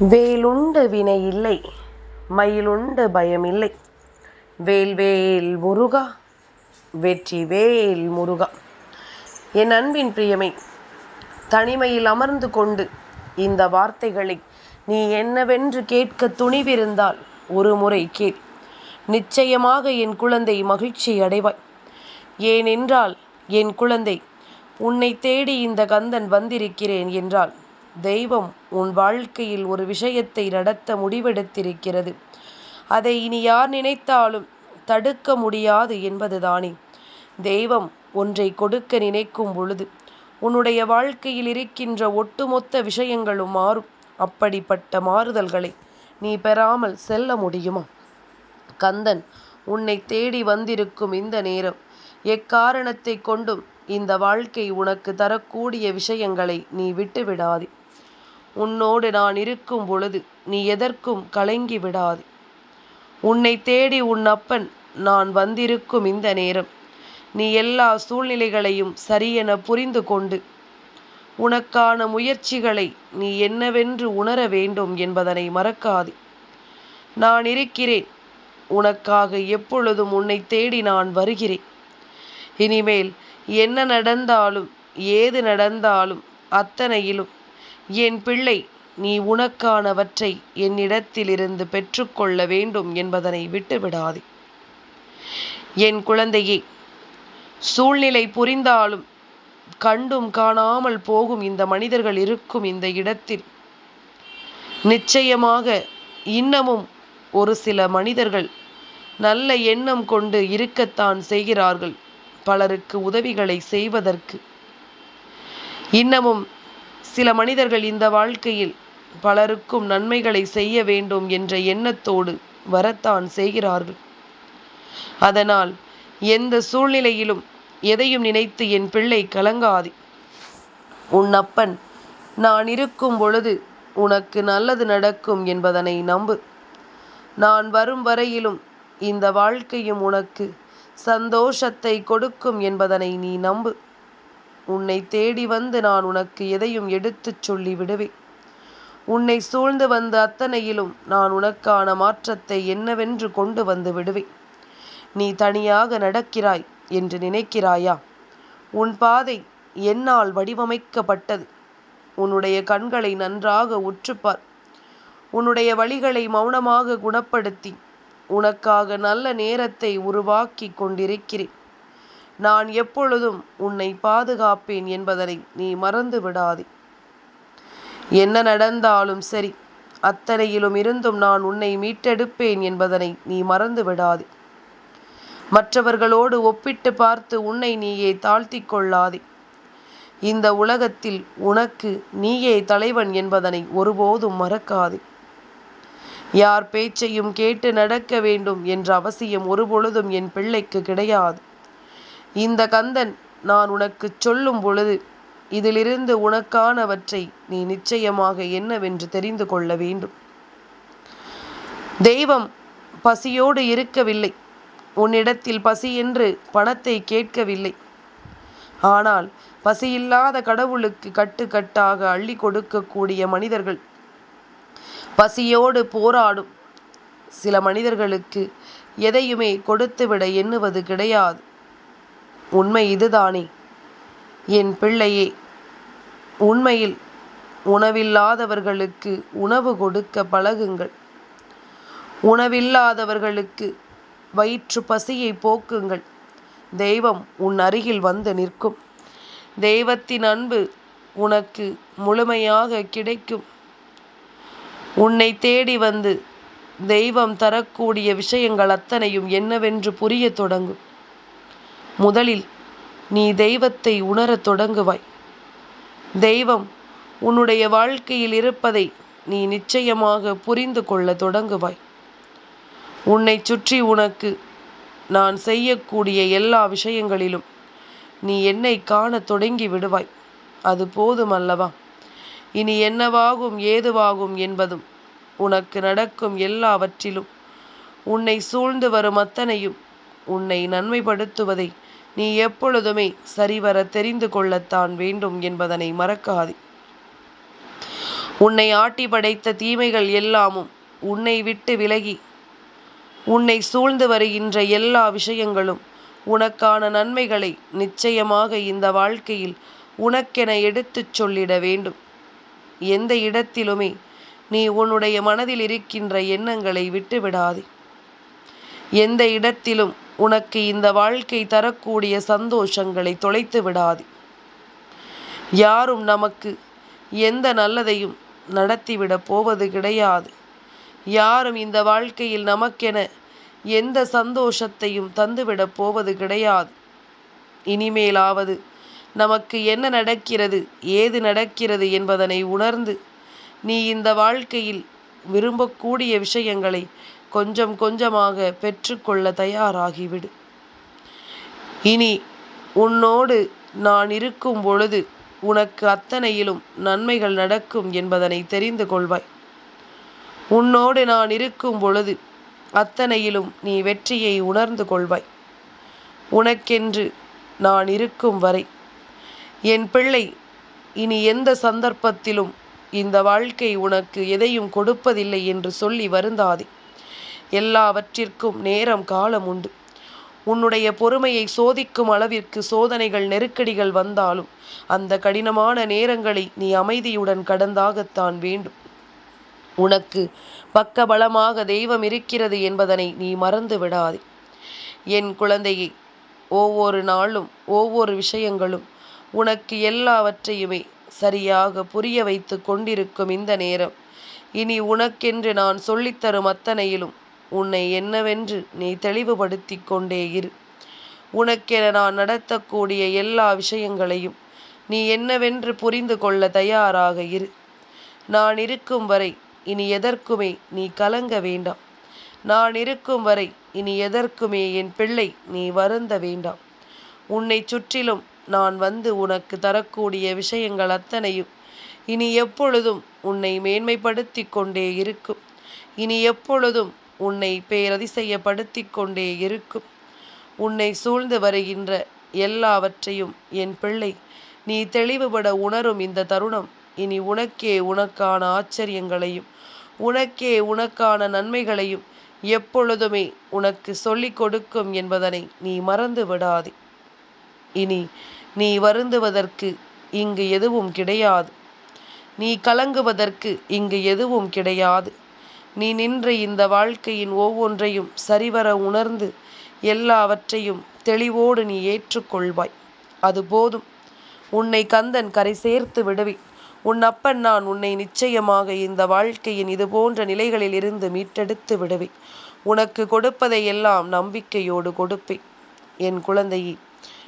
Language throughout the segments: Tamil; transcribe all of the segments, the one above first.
வேலுண்டு வினை இல்லை மயிலுண்டு பயமில்லை. வேல்வேல் முருகா வெற்றி வேல் முருகா. என் அன்பின் பிரியமை தனிமையில் அமர்ந்து கொண்டு இந்த வார்த்தைகளை நீ என்னவென்று கேட்க துணிவிருந்தால் ஒரு முறை கேள். நிச்சயமாக என் குழந்தை மகிழ்ச்சி அடைவாய். ஏனென்றால் என் குழந்தை உன்னை தேடி இந்த கந்தன் வந்திருக்கிறேன் என்றால் தெய்வம் உன் வாழ்க்கையில் ஒரு விஷயத்தை நடத்த முடிவெடுத்திருக்கிறது. அதை இனி யார் நினைத்தாலும் தடுக்க முடியாது என்பதுதானே. தெய்வம் ஒன்றை கொடுக்க நினைக்கும் பொழுது உன்னுடைய வாழ்க்கையில் இருக்கின்ற ஒட்டுமொத்த விஷயங்களும் மாறும். அப்படிப்பட்ட மாறுதல்களை நீ பெறாமல் செல்ல முடியுமா? கந்தன் உன்னை தேடி வந்திருக்கும் இந்த நேரம் எக்காரணத்தை கொண்டும் இந்த வாழ்க்கை உனக்கு தரக்கூடிய விஷயங்களை நீ விட்டுவிடாதே. உன்னோடு நான் இருக்கும் பொழுது நீ எதற்கும் கலங்கி விடாது. உன்னை தேடி உன் அப்பன் நான் வந்திருக்கும் இந்த நேரம் நீ எல்லா சூழ்நிலைகளையும் சரியென புரிந்து கொண்டு உனக்கான முயற்சிகளை நீ என்னவென்று உணர வேண்டும் என்பதனை மறக்காது. நான் இருக்கிறேன் உனக்காக எப்பொழுதும் உன்னை தேடி நான் வருகிறேன். இனிமேல் என்ன நடந்தாலும் ஏது நடந்தாலும் அத்தனையிலும் என் பிள்ளை நீ உனக்கானவற்றை என்னிடத்திலிருந்து பெற்றுக்கொள்ள வேண்டும் என்பதனை விட்டுவிடாதே. என் குழந்தையே சூழ்நிலை புரிந்தாலும் கண்டும் காணாமல் போகும் இந்த மனிதர்கள் இருக்கும் இந்த இடத்தில் நிச்சயமாக இன்னமும் ஒரு சில மனிதர்கள் நல்ல எண்ணம் கொண்டு இருக்கத்தான் செய்கிறார்கள். பலருக்கு உதவிகளை செய்வதற்கு இன்னமும் சில மனிதர்கள் இந்த வாழ்க்கையில் பலருக்கும் நன்மைகளை செய்ய வேண்டும் என்ற எண்ணத்தோடு வரத்தான் செய்கிறார்கள். அதனால் எந்த சூழ்நிலையிலும் எதையும் நினைத்து என் பிள்ளை கலங்காது. உன் அப்பன் நான் இருக்கும் பொழுது உனக்கு நல்லது நடக்கும் என்பதனை நம்பு. நான் வரும் வரையிலும் இந்த வாழ்க்கையும் உனக்கு சந்தோஷத்தை கொடுக்கும் என்பதனை நீ நம்பு. உன்னை தேடி வந்து நான் உனக்கு எதையும் எடுத்துச் சொல்லி விடுவேன் உன்னை சூழ்ந்து வந்த அத்தனையிலும் நான் உனக்கான மாற்றத்தை என்னவென்று கொண்டு வந்து விடுவேன். நீ தனியாக நடக்கிறாய் என்று நினைக்கிறாயா? உன் பாதை என்னால் வடிவமைக்கப்பட்டது. உன்னுடைய கண்களை நன்றாக உற்றுப்பார். உன்னுடைய வழிகளை மௌனமாக குணப்படுத்தி உனக்காக நல்ல நேரத்தை உருவாக்கி கொண்டிருக்கிறேன். நான் எப்பொழுதும் உன்னை பாதுகாப்பேன் என்பதனை நீ மறந்து விடாதே. என்ன நடந்தாலும் சரி அத்தனையிலும் இருந்தும் நான் உன்னை மீட்டெடுப்பேன் என்பதனை நீ மறந்து விடாதே. மற்றவர்களோடு ஒப்பிட்டு பார்த்து உன்னை நீயே தாழ்த்தி கொள்ளாதே. இந்த உலகத்தில் உனக்கு நீயே தலைவன் என்பதனை ஒருபோதும் மறக்காதே. யார் பேச்சையும் கேட்டு நடக்க வேண்டும் என்ற அவசியம் ஒருபொழுதும் என் பிள்ளைக்கு கிடையாது. இந்த கந்தன் நான் உனக்கு சொல்லும் பொழுது இதிலிருந்து உனக்கானவற்றை நீ நிச்சயமாக என்னவென்று தெரிந்து கொள்ள வேண்டும். தெய்வம் பசியோடு இருக்கவில்லை. உன்னிடத்தில் பசி என்று பணத்தை கேட்கவில்லை. ஆனால் பசியில்லாத கடவுளுக்கு கட்டுக்கட்டாக அள்ளி கொடுக்கக்கூடிய மனிதர்கள் பசியோடு போராடும். சில மனிதர்களுக்கு எதையுமே கொடுத்துவிட எண்ணுவது கிடையாது. உண்மை இதுதானே? என் பிள்ளையே உண்மையில் உணவில்லாதவர்களுக்கு உணவு கொடுக்க பழகுங்கள். உணவில்லாதவர்களுக்கு வயிற்று பசியை போக்குங்கள். தெய்வம் உன் அருகில் வந்து நிற்கும். தெய்வத்தின் அன்பு உனக்கு முழுமையாக கிடைக்கும். உன்னை தேடி வந்து தெய்வம் தரக்கூடிய விஷயங்கள் அத்தனையும் என்னவென்று புரிய தொடங்கும். முதலில் நீ தெய்வத்தை உணரத் தொடங்குவாய். தெய்வம் உன்னுடைய வாழ்க்கையில் இருப்பதை நீ நிச்சயமாக புரிந்து கொள்ள தொடங்குவாய். உன்னை சுற்றி உனக்கு நான் செய்யக்கூடிய எல்லா விஷயங்களிலும் நீ என்னை காண தொடங்கி விடுவாய். அது போதும் அல்லவா இனி என்னவாகும் ஏதுவாகும் என்பதும் உனக்கு நடக்கும் எல்லாவற்றிலும் உன்னை சூழ்ந்து வரும் அத்தனையும் உன்னை நன்மைப்படுத்துவதை நீ எப்பொழுதுமே சரிவர தெரிந்து கொள்ளத்தான் வேண்டும் என்பதனை மறக்காதே. உன்னை ஆட்டி படைத்த தீமைகள் எல்லாமும் உன்னை விட்டு விலகி உன்னை சூழ்ந்து வருகின்ற எல்லா விஷயங்களும் உனக்கான நன்மைகளை நிச்சயமாக இந்த வாழ்க்கையில் உனக்கென எடுத்துச் சொல்லிட வேண்டும். எந்த இடத்திலுமே நீ உன்னுடைய மனதில் இருக்கின்ற எண்ணங்களை விட்டு விடாதே எந்த இடத்திலும் உனக்கு இந்த வாழ்க்கை தரக்கூடிய சந்தோஷங்களை தொலைத்து விடாது. யாரும் நமக்கு எந்த நல்லதையும் நடத்திவிடப் போவது கிடையாது. யாரும் இந்த வாழ்க்கையில் நமக்கென எந்த சந்தோஷத்தையும் தந்துவிடப் போவது கிடையாது. இனிமேலாவது நமக்கு என்ன நடக்கிறது ஏது நடக்கிறது என்பதனை உணர்ந்து நீ இந்த வாழ்க்கையில் விரும்பக்கூடிய விஷயங்களை கொஞ்சம் கொஞ்சமாக பெற்றுக்கொள்ள தயாராகிவிடு. இனி உன்னோடு நான் இருக்கும் பொழுது உனக்கு அத்தனையிலும் நன்மைகள் நடக்கும் என்பதனை தெரிந்து கொள்வாய். உன்னோடு நான் இருக்கும் பொழுது அத்தனையிலும் நீ வெற்றியை உணர்ந்து கொள்வாய். உனக்கென்று நான் இருக்கும் வரை என் பிள்ளை இனி எந்த சந்தர்ப்பத்திலும் இந்த வாழ்க்கை உனக்கு எதையும் கொடுப்பதில்லை என்று சொல்லி வருந்தாதே. எல்லாவற்றிற்கும் நேரம் காலம் உண்டு. உன்னுடைய பொறுமையை சோதிக்கும் அளவிற்கு சோதனைகள் நெருக்கடிகள் வந்தாலும் அந்த கடினமான நேரங்களை நீ அமைதியுடன் கடந்தாகத்தான் வேண்டும். உனக்கு பக்க பலமாக தெய்வம் இருக்கிறது என்பதனை நீ மறந்து விடாதே. என் குழந்தையை ஒவ்வொரு நாளும் ஒவ்வொரு விஷயங்களும் உனக்கு எல்லாவற்றையுமே சரியாக புரிய வைத்து கொண்டிருக்கும் இந்த நேரம். இனி உனக்கென்று நான் சொல்லித்தரும் அத்தனையிலும் உன்னை என்னவென்று நீ தெளிவுபடுத்தி கொண்டே இரு. உனக்கென நான் நடத்தக்கூடிய எல்லா விஷயங்களையும் நீ என்னவென்று புரிந்து கொள்ள தயாராக இரு. நான் இருக்கும் வரை இனி எதற்குமே நீ கலங்க வேண்டாம். நான் இருக்கும் வரை இனி எதற்குமே என் பிள்ளை நீ வருந்த வேண்டாம். உன்னை சுற்றிலும் நான் வந்து உனக்கு தரக்கூடிய விஷயங்கள் அத்தனையும் இனி எப்பொழுதும் உன்னை மேன்மைப்படுத்தி கொண்டே இருக்கும். இனி எப்பொழுதும் உன்னை பேரதிசயப்படுத்தி கொண்டே இருக்கும். உன்னை சூழ்ந்து வருகின்ற எல்லாவற்றையும் என் பிள்ளை நீ தெளிவுபட உணரும் இந்த தருணம். இனி உனக்கே உனக்கான ஆச்சரியங்களையும் உனக்கே உனக்கான நன்மைகளையும் எப்பொழுதுமே உனக்கு சொல்லிக் கொடுக்கும் என்பதனை நீ மறந்து விடாதே. இனி நீ வருந்துவதற்கு இங்கு எதுவும் கிடையாது. நீ கலங்குவதற்கு இங்கு எதுவும் கிடையாது. நீ நின்ற இந்த வாழ்க்கையின் ஒவ்வொன்றையும் சரிவர உணர்ந்து எல்லாவற்றையும் தெளிவோடு நீ ஏற்றுக்கொள்வாய். அது போதும். உன்னை கந்தன் கரை சேர்த்து விடுவி உன் அப்பன் நான் உன்னை நிச்சயமாக இந்த வாழ்க்கையின் இது போன்ற நிலைகளில் இருந்து மீட்டெடுத்து விடுவேன். உனக்கு கொடுப்பதை எல்லாம் நம்பிக்கையோடு கொடுப்பேன். என் குழந்தையே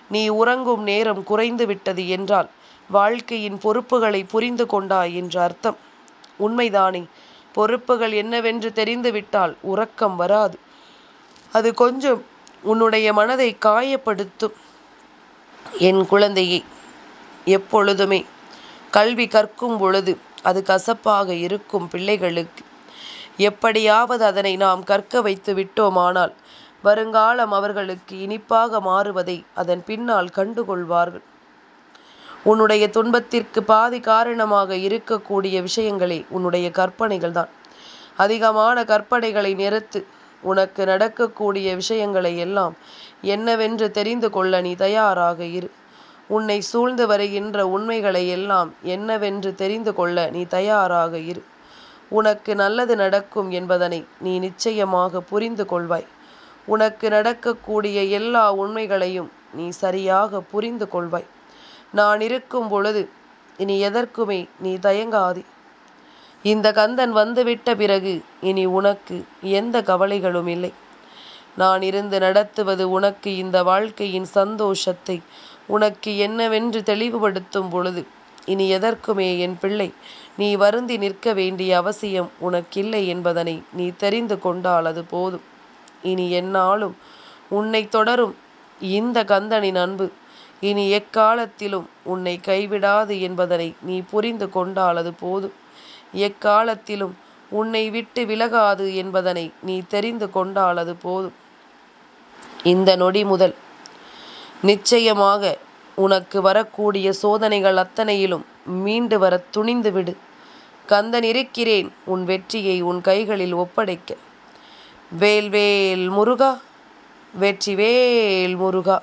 நீ உறங்கும் நேரம் குறைந்து விட்டது என்றால் வாழ்க்கையின் பொறுப்புகளை புரிந்து கொண்டாய் என்று அர்த்தம். உண்மைதானே? பொறுப்புகள் என்னவென்று தெரிந்துவிட்டால் உறக்கம் வராது. அது கொஞ்சம் உன்னுடைய மனதை காயப்படுத்தும். என் குழந்தையை எப்பொழுதுமே கல்வி கற்கும் பொழுது அது கசப்பாக இருக்கும் பிள்ளைகளுக்கு. எப்படியாவது அதனை நாம் கற்க வைத்து விட்டோமானால் வருங்காலம் அவர்களுக்கு இனிப்பாக மாறுவதை அதன் பின்னால் கண்டுகொள்வார்கள். உன்னுடைய துன்பத்திற்கு பாதி காரணமாக இருக்கக்கூடிய விஷயங்களே உன்னுடைய கற்பனைகள் தான். அதிகமான கற்பனைகளை நிறுத்து உனக்கு நடக்கக்கூடிய விஷயங்களை எல்லாம் என்னவென்று தெரிந்து கொள்ள நீ தயாராக இரு. உன்னை சூழ்ந்து வருகின்ற உண்மைகளை எல்லாம் என்னவென்று தெரிந்து கொள்ள நீ தயாராக இரு. உனக்கு நல்லது நடக்கும் என்பதனை நீ நிச்சயமாக புரிந்து கொள்வாய். உனக்கு நடக்கக்கூடிய எல்லா உண்மைகளையும் நீ சரியாக புரிந்து கொள்வாய். நான் இருக்கும் பொழுது இனி எதற்குமே நீ தயங்காதே. இந்த கந்தன் வந்துவிட்ட பிறகு இனி உனக்கு எந்த கவலைகளும் இல்லை. நான் இருந்து நடத்துவது உனக்கு இந்த வாழ்க்கையின் சந்தோஷத்தை உனக்கு என்னவென்று தெளிவுபடுத்தும் பொழுது இனி எதற்குமே என் பிள்ளை நீ வருந்தி நிற்க வேண்டிய அவசியம் உனக்கில்லை என்பதனை நீ தெரிந்து கொண்டால் அது போதும். இனி என்னாலும் உன்னை தொடரும் இந்த கந்தனின் அன்பு இனி எக்காலத்திலும் உன்னை கைவிடாது என்பதனை நீ புரிந்து கொண்டாலது போதும். எக்காலத்திலும் உன்னை விட்டு விலகாது என்பதனை நீ தெரிந்து கொண்டாலது போதும். இந்த நொடி முதல் நிச்சயமாக உனக்கு வரக்கூடிய சோதனைகள் அத்தனையிலும் மீண்டு வர துணிந்து விடு. கந்தன் இருக்கிறேன் உன் வெற்றியை உன் கைகளில் ஒப்படைக்க. வேல்வேல் வேல் முருகா வெற்றி வேல் முருகா.